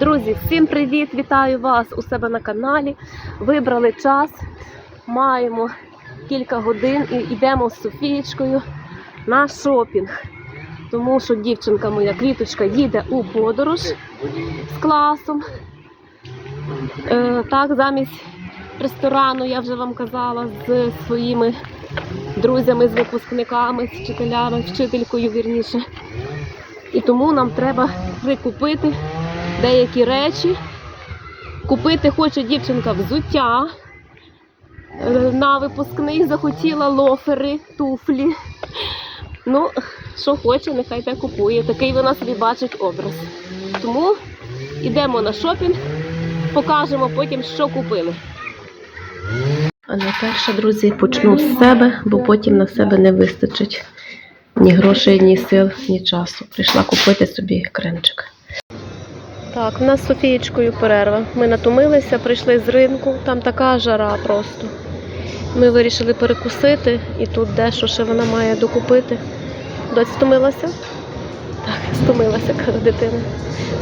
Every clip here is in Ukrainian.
Друзі, всім привіт! Вітаю вас у себе на каналі. Вибрали час, маємо кілька годин і йдемо з Софієчкою на шопінг. Тому що дівчинка моя квіточка їде у подорож з класом. Е, так, замість ресторану, я вже вам казала, з своїми друзями, з випускниками, з вчителями, вчителькою вірніше. І тому нам треба прикупити деякі речі. Купити хоче дівчинка взуття. Е, На випускний захотіла лофери, туфлі. Ну, що хоче, нехай те купує. Такий вона собі бачить образ. Тому йдемо на шопінг, покажемо потім, що купили. А найперше, друзі, почну з себе, бо потім на себе не вистачить ні грошей, ні сил, ні часу. Прийшла купити собі кремчик. Так, у нас з Софієчкою перерва. Ми натомилися, прийшли з ринку, там така жара просто. Ми вирішили перекусити і тут дещо ще вона має докупити. Доць стомилася? Так, стомилася, каже дитина.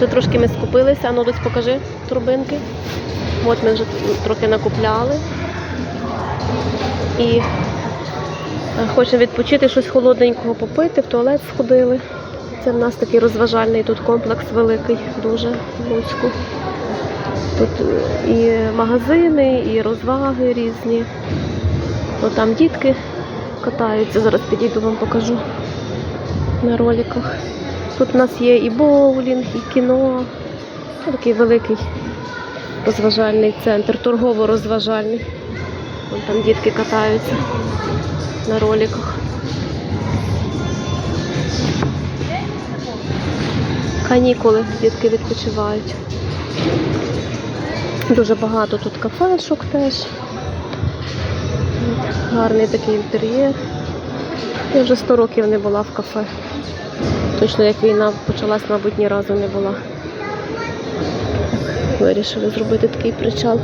То трошки ми скупилися, а ну доць покажи турбинки. От ми вже трохи накупляли. І е, хочемо відпочити щось холодненького попити, в туалет сходили. Це в нас такий розважальний тут комплекс великий, дуже в Луцьку. Тут і магазини, і розваги різні. О, там дітки катаються, зараз підійду вам покажу на роликах. Тут у нас є і боулінг, і кіно. Такий великий розважальний центр, торгово-розважальний. Там дітки катаються на роликах. Канікули дітки відпочивають. Дуже багато тут кафешок теж. Гарний такий інтер'єр. Я вже 100 років не була в кафе. Точно як війна почалась, мабуть, ні разу не була. Вирішили зробити такий причал.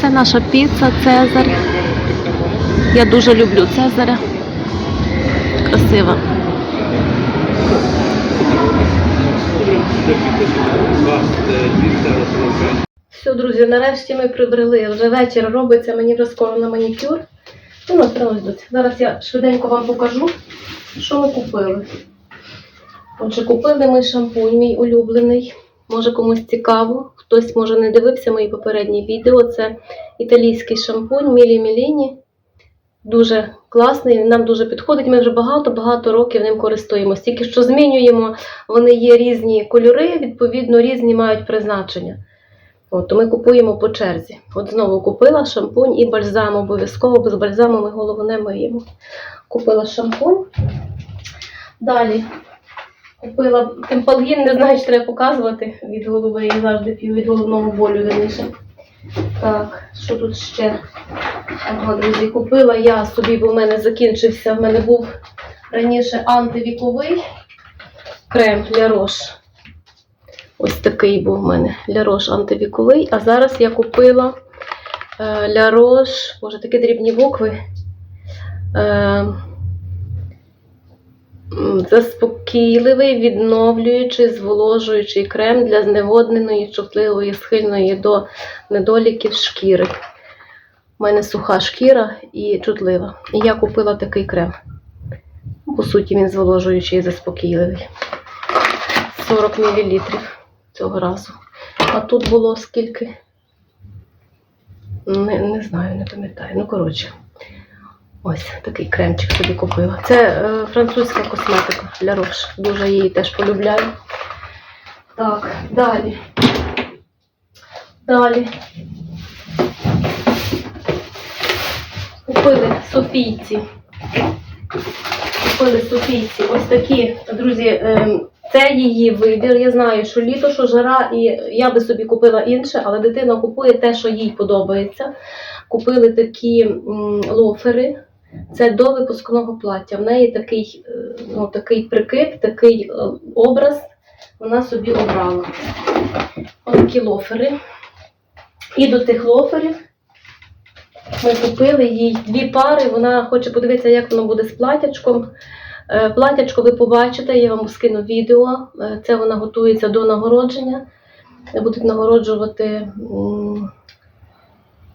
Це наша піца Цезар. Я дуже люблю Цезаря. Красива. Все, друзі, нарешті ми прибрали. Вже вечір робиться, мені вже на манікюр. Ну, доці. Зараз я швиденько вам покажу, що ми купили. Отже, купили ми шампунь, мій улюблений. Може комусь цікаво, хтось може не дивився мої попередні відео. Це італійський шампунь Мілі Міліні. Дуже класний, нам дуже підходить. Ми вже багато-багато років ним користуємося. Тільки що змінюємо, вони є різні кольори, відповідно, різні мають призначення. От, ми купуємо по черзі. От знову купила шампунь і бальзам обов'язково, без бальзаму ми голову не миємо. Купила шампунь. Далі купила темпалгін, не знаю, чи треба показувати від голови. Я завжди п'ю від головного болю верніше. Так, що тут ще? Ага, друзі, купила я собі, бо в мене закінчився. В мене був раніше антивіковий крем для рош. Ось такий був в мене Ля Рош антивіковий. А зараз я купила е, Ля Рош, боже, такі дрібні букви. Заспокійливий, відновлюючий, зволожуючий крем для зневодненої, чутливої, схильної до недоліків шкіри. У мене суха шкіра і чутлива. І я купила такий крем. По суті, він зволожуючий і заспокійливий. 40 мл цього разу. А тут було скільки? Не, не знаю, не пам'ятаю. Ну, коротше, ось такий кремчик собі купила. Це е, французька косметика для Рош. Дуже її теж полюбляю. Так, далі. Далі. Купили Софійці. Купили Софійці. Ось такі, друзі, ем, Це її вибір. Я знаю, що літо, що жара, і я би собі купила інше, але дитина купує те, що їй подобається. Купили такі м, лофери. Це до випускного плаття. В неї такий, е, ну, такий прикид, такий е, образ. Вона собі обрала. Ось такі лофери. І до тих лоферів ми купили їй дві пари. Вона хоче подивитися, як воно буде з платячком. Е, Платячко ви побачите, я вам скину відео. Це вона готується до нагородження. Будуть нагороджувати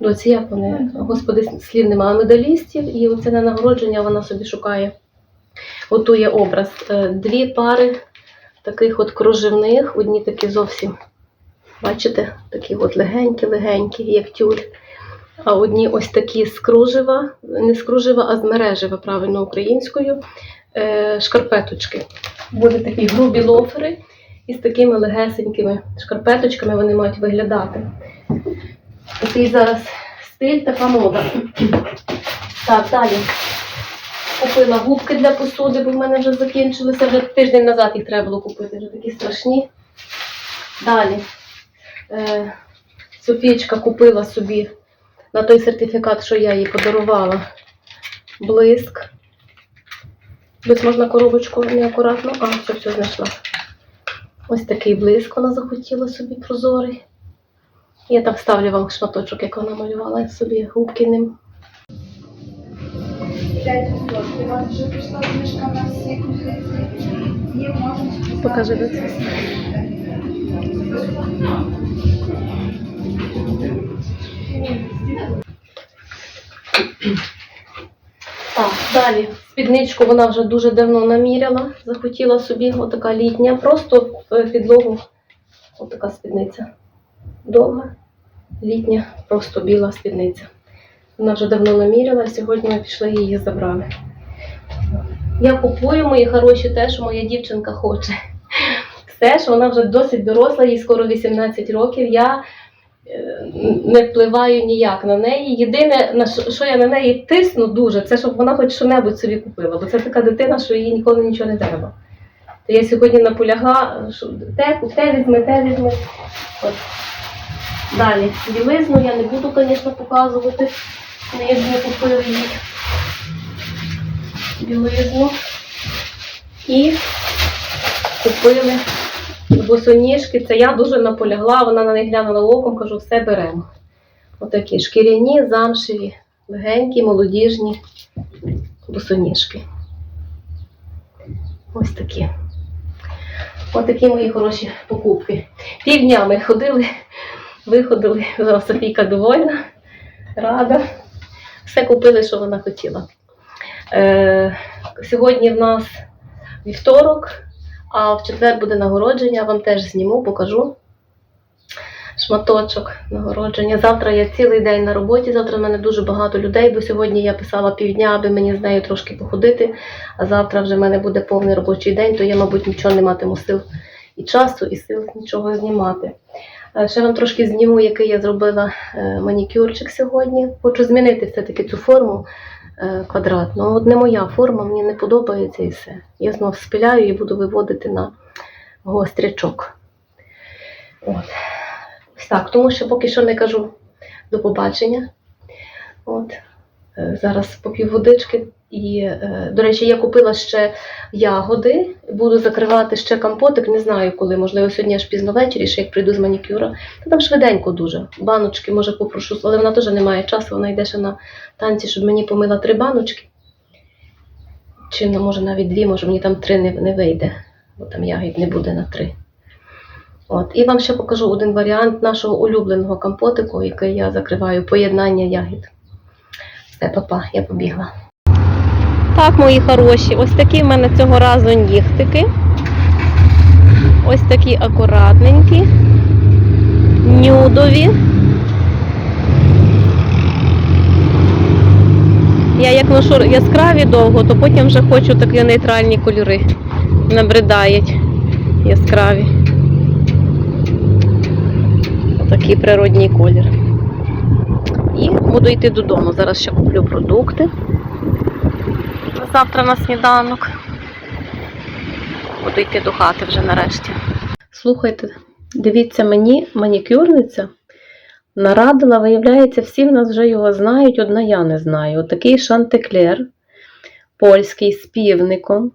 доці, як вони, господи, слів немає медалістів. І оце на нагородження вона собі шукає, готує образ. Е, Дві пари таких от кружевних, одні такі зовсім, бачите, такі от легенькі-легенькі, як тюль. А одні ось такі з кружева, не з кружева, а з мережева, правильно українською е, шкарпеточки. Будуть такі грубі лофери із такими легесенькими шкарпеточками вони мають виглядати. Такий зараз стиль, така мода. Так, далі. Купила губки для посуди, бо в мене вже закінчилися. Вже тиждень назад їх треба було купити, вже такі страшні. Далі. Е, Софічка купила собі на той сертифікат, що я їй подарувала, блиск. Десь можна коробочку неакуратно. А, все, все знайшла. Ось такий блиск вона захотіла собі прозорий. Я там ставлю вам шматочок, як вона малювала собі губки ним. 5%. У вас вже прийшла знижка на всі позиції. Є Покажи, де це. Так, далі. Спідничку вона вже дуже давно наміряла. Захотіла собі отака літня, просто в підлогу. Отака спідниця. Довга, літня, просто біла спідниця. Вона вже давно наміряла, сьогодні ми пішли її забрали. Я купую мої хороші те, що моя дівчинка хоче. Все, що вона вже досить доросла, їй скоро 18 років. Я е, не впливаю ніяк на неї. Єдине, на що я на неї тисну дуже, це щоб вона хоч що-небудь собі купила. Бо це така дитина, що їй ніколи нічого не треба. То я сьогодні наполягла, що те, те візьми, те візьми. От. Далі, білизну я не буду, звісно, показувати. Ми як ми купили їй білизну. І купили босоніжки. Це я дуже наполягла, вона на них глянула оком, кажу, все беремо. Отакі шкіряні, замшеві, легенькі, молодіжні босоніжки. Ось такі. Ось такі мої хороші покупки. Півдня ми ходили, виходили, Софійка довольна, рада. Все купили, що вона хотіла. Е, сьогодні в нас вівторок, а в четвер буде нагородження. Вам теж зніму, покажу шматочок нагородження. Завтра я цілий день на роботі. Завтра в мене дуже багато людей, бо сьогодні я писала півдня, аби мені з нею трошки походити. А завтра вже в мене буде повний робочий день, то я, мабуть, нічого не матиму сил і часу, і сил нічого знімати. Е, Ще вам трошки зніму, який я зробила е, манікюрчик сьогодні. Хочу змінити все-таки цю форму е, квадратну. От не моя форма, мені не подобається і все. Я знов спиляю і буду виводити на гострячок. От. Ось так, тому що поки що не кажу до побачення. От. Зараз попів водички. І, е, до речі, я купила ще ягоди, буду закривати ще компотик, не знаю коли, можливо, сьогодні аж пізно ввечері, ще як прийду з манікюра. Та там швиденько дуже. Баночки, може, попрошу, але вона теж не має часу, вона йде ще на танці, щоб мені помила три баночки. Чи ну, може навіть дві, може мені там три не, не вийде, бо там ягід не буде на три. От. І вам ще покажу один варіант нашого улюбленого компотику, який я закриваю поєднання ягід. Все, папа, я побігла. Так, мої хороші, ось такі в мене цього разу нігтики. Ось такі акуратненькі, нюдові. Я як ношу яскраві довго, то потім вже хочу такі нейтральні кольори. Набридають яскраві. Отакий природній колір. І буду йти додому. Зараз ще куплю продукти завтра на сніданок. буду йти до хати вже нарешті. Слухайте, дивіться, мені манікюрниця нарадила, виявляється, всі в нас вже його знають, одна я не знаю. Отакий шантеклер, польський з півником,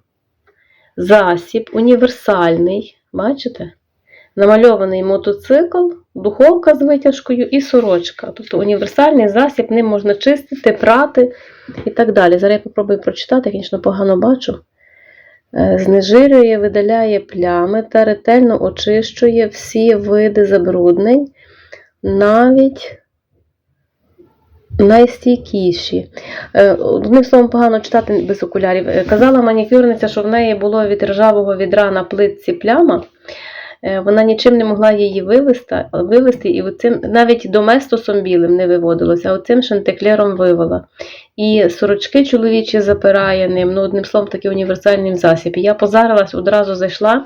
засіб, універсальний. Бачите? Намальований мотоцикл, духовка з витяжкою і сорочка. Тобто універсальний засіб, ним можна чистити, прати і так далі. Зараз я попробую прочитати, я, звісно, погано бачу. Е, Знежирює, видаляє плями та ретельно очищує всі види забруднень, навіть найстійкіші. Е, Одним словом, погано читати без окулярів. Е, Казала манікюрниця, що в неї було від ржавого відра на плитці пляма. Е, Вона нічим не могла її вивести, вивести і оцим, навіть доместосом білим не виводилося, а оцим шантеклером вивела. І сорочки чоловічі запирає ним, ну, одним словом, такий універсальний засіб. Я позарилась, одразу зайшла.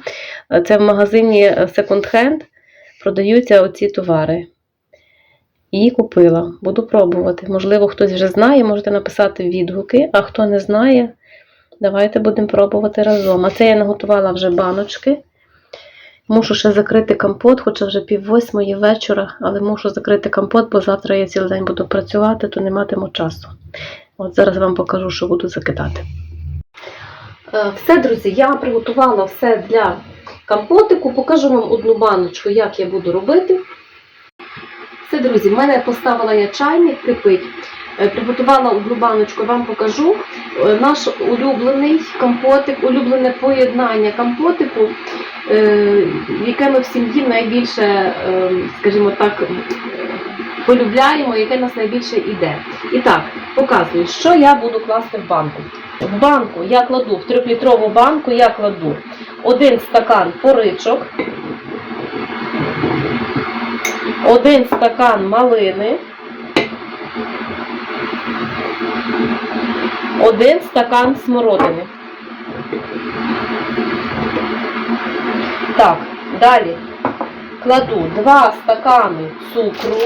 Е, Це в магазині е, секонд-хенд продаються оці товари. І купила. Буду пробувати. Можливо, хтось вже знає, можете написати відгуки, а хто не знає, давайте будемо пробувати разом. А це я наготувала вже баночки. Мушу ще закрити компот, хоча вже пів восьмої вечора, але мушу закрити компот, бо завтра я цілий день буду працювати, то не матиму часу. От зараз вам покажу, що буду закидати. Е, Все, друзі, я приготувала все для компотику. Покажу вам одну баночку, як я буду робити. Все, друзі, в мене поставила я чайник, кипить. Е, Приготувала одну баночку, вам покажу. Е, Наш улюблений компотик, улюблене поєднання компотику, е, яке ми в сім'ї найбільше, скажімо так, полюбляємо, яке нас найбільше йде. І так, показую, що я буду класти в банку. В банку я кладу, в трьохлітрову банку я кладу один стакан поричок, один стакан малини, один стакан смородини. Так, далі кладу два стакани цукру.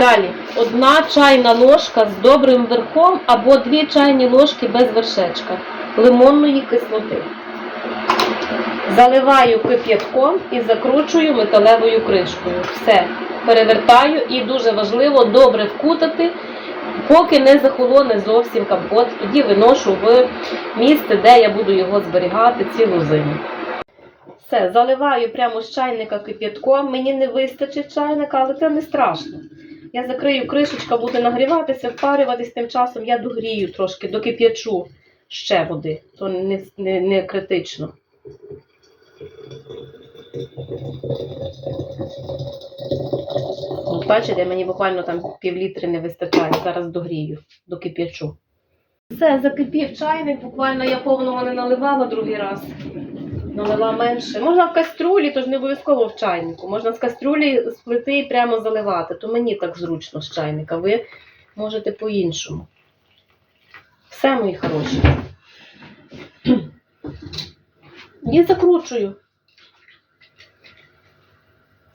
Далі одна чайна ложка з добрим верхом або дві чайні ложки без вершечка лимонної кислоти. Заливаю кип'ятком і закручую металевою кришкою. Все. Перевертаю і дуже важливо добре вкутати, поки не захолоне зовсім компот. Тоді виношу в місце, де я буду його зберігати цілу зиму. Все, заливаю прямо з чайника кип'ятком. Мені не вистачить чайника, але це не страшно. Я закрию кришечка, буде нагріватися, впарюватись тим часом я догрію трошки, докип'ячу ще води, то не, не, не критично. От бачите, мені буквально там пів літри не вистачає. Зараз догрію, докип'ячу. Все, закипів чайник, буквально я повного не наливала другий раз. Налила менше. Можна в каструлі, тож не обов'язково в чайнику. Можна з каструлі з плити прямо заливати, то мені так зручно з чайника. Ви можете по-іншому. Все, мої хороші. І закручую.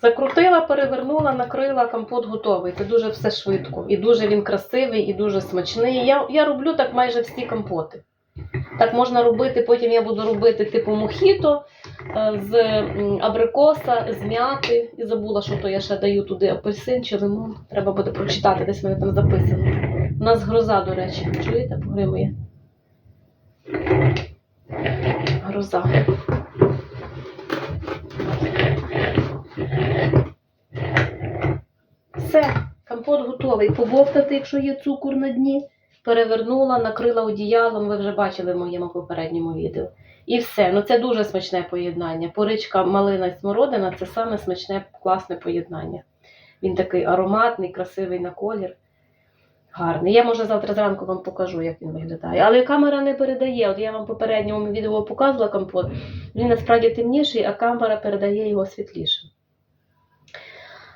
Закрутила, перевернула, накрила, компот готовий. Це дуже все швидко. І дуже він красивий, і дуже смачний. Я, я роблю так майже всі компоти. Так можна робити, потім я буду робити типу мохіто е, з абрикоса, з м'яти. І забула, що то я ще даю туди апельсин чи лимон. Треба буде прочитати, десь мене там записано. У нас гроза, до речі, чуєте, погримує? Гроза. Все, компот готовий. Побовтати, якщо є цукор на дні. Перевернула, накрила одіялом, ви вже бачили в моєму попередньому відео. І все. Ну це дуже смачне поєднання. Поричка, малина і смородина це саме смачне, класне поєднання. Він такий ароматний, красивий на колір. Гарний. Я може завтра зранку вам покажу, як він виглядає. Але камера не передає. От я вам в попередньому відео показувала компот. Він насправді темніший, а камера передає його світлішим.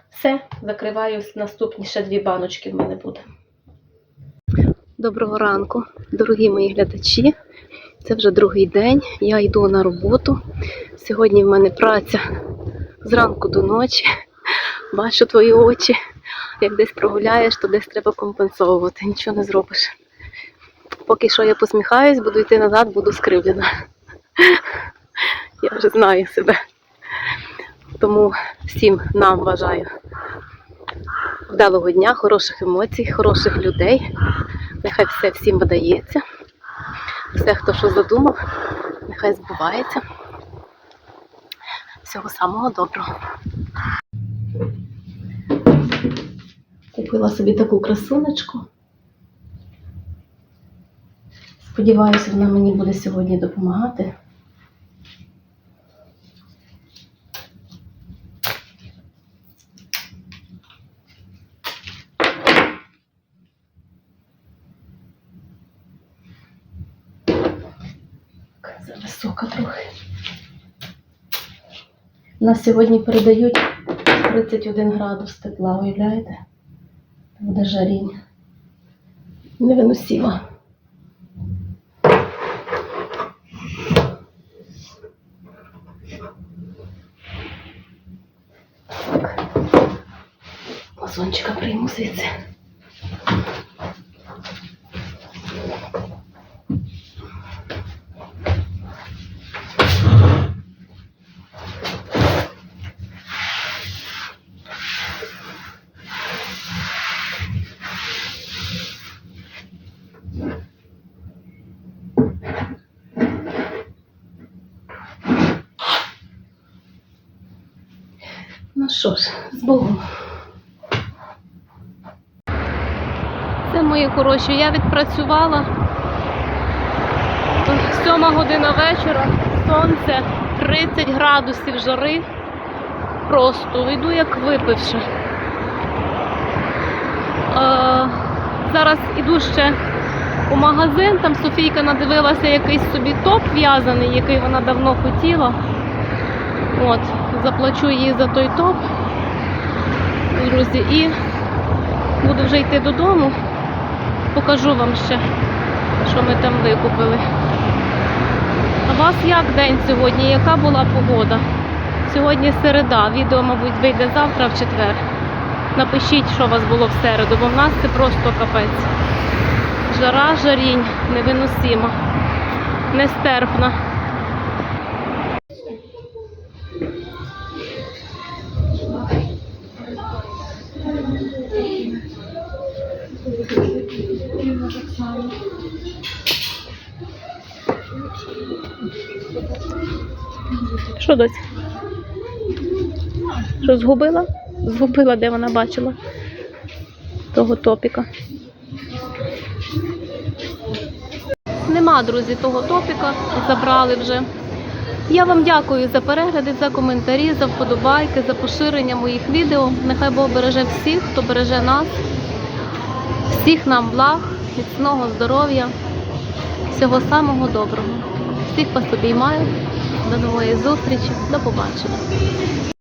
Все, закриваю наступні ще дві баночки в мене буде. Доброго ранку, дорогі мої глядачі. Це вже другий день. Я йду на роботу. Сьогодні в мене праця зранку до ночі. Бачу твої очі. Як десь прогуляєш, то десь треба компенсовувати. Нічого не зробиш. Поки що я посміхаюсь, буду йти назад, буду скривлена. Я вже знаю себе. Тому всім нам бажаю вдалого дня, хороших емоцій, хороших людей. Нехай все всім видається. Все, хто що задумав, нехай збувається. Всього самого доброго. Купила собі таку красунечку. Сподіваюся, вона мені буде сьогодні допомагати. Зависока трохи. Нас сьогодні передають 31 градус тепла, уявляєте? Буде жарінь. Невиносимо. Так. Вазончика прийму звідси. Ну що ж, з Богом. Це мої хороші. Я відпрацювала. Сьома година вечора. Сонце 30 градусів жари. Просто йду як випивши. Е, зараз іду ще у магазин. Там Софійка надивилася якийсь собі топ в'язаний, який вона давно хотіла. От, заплачу їй за той топ, друзі, і буду вже йти додому. Покажу вам ще, що ми там викупили. А вас як день сьогодні? Яка була погода? Сьогодні середа. Відео, мабуть, вийде завтра в четвер. Напишіть, що у вас було в середу, бо в нас це просто капець. Жара, жарінь, невиносима, нестерпна. Що дось? Що згубила? Згубила, де вона бачила того топіка. Нема, друзі, того топіка, забрали вже. Я вам дякую за перегляди, за коментарі, за вподобайки, за поширення моїх відео. Нехай Бог береже всіх, хто береже нас, всіх нам благ, міцного здоров'я, всього самого доброго. Всіх вас обіймаю. До нової зустрічі, до побачення.